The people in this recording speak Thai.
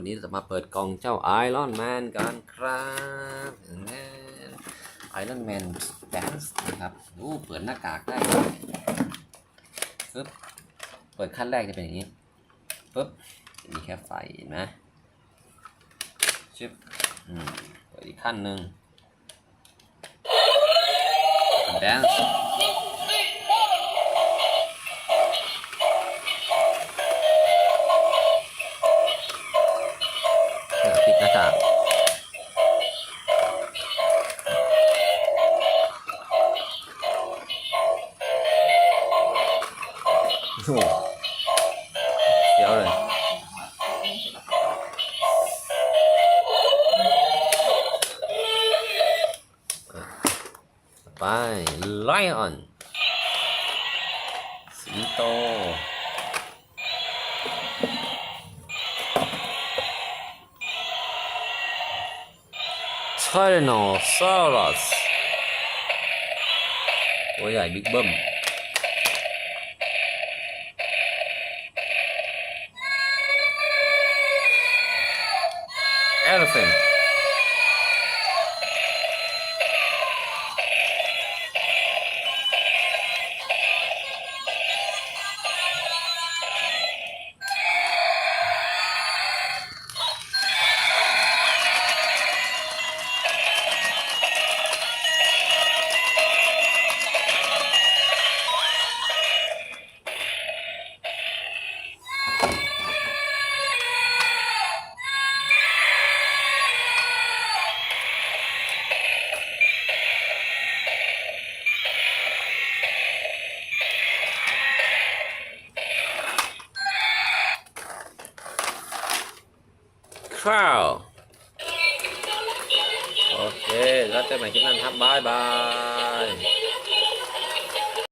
วันนี้จะมาเปิดกล่องเจ้าไอรอนแมนกันครับไอรอนแมนแดนส์นะครับดูเปิดหน้ากากได้ปึ๊บเปิดขั้นแรกจะเป็นอย่างนี้ปึ๊บจะมีแค่ไฟเห็นไหมชิบอืมเปิดอีกขั้นหนึ่งแดนส์ น้ากากโอ้เดี๋ยวเลยไปไลออนสิงโต ไทรโนซอรัสตัวใหญ่บิ๊กเบิ้มเอลเฟน ข้าว โอเค แล้วเจอกันใหม่คลิปหน้าครับบายบาย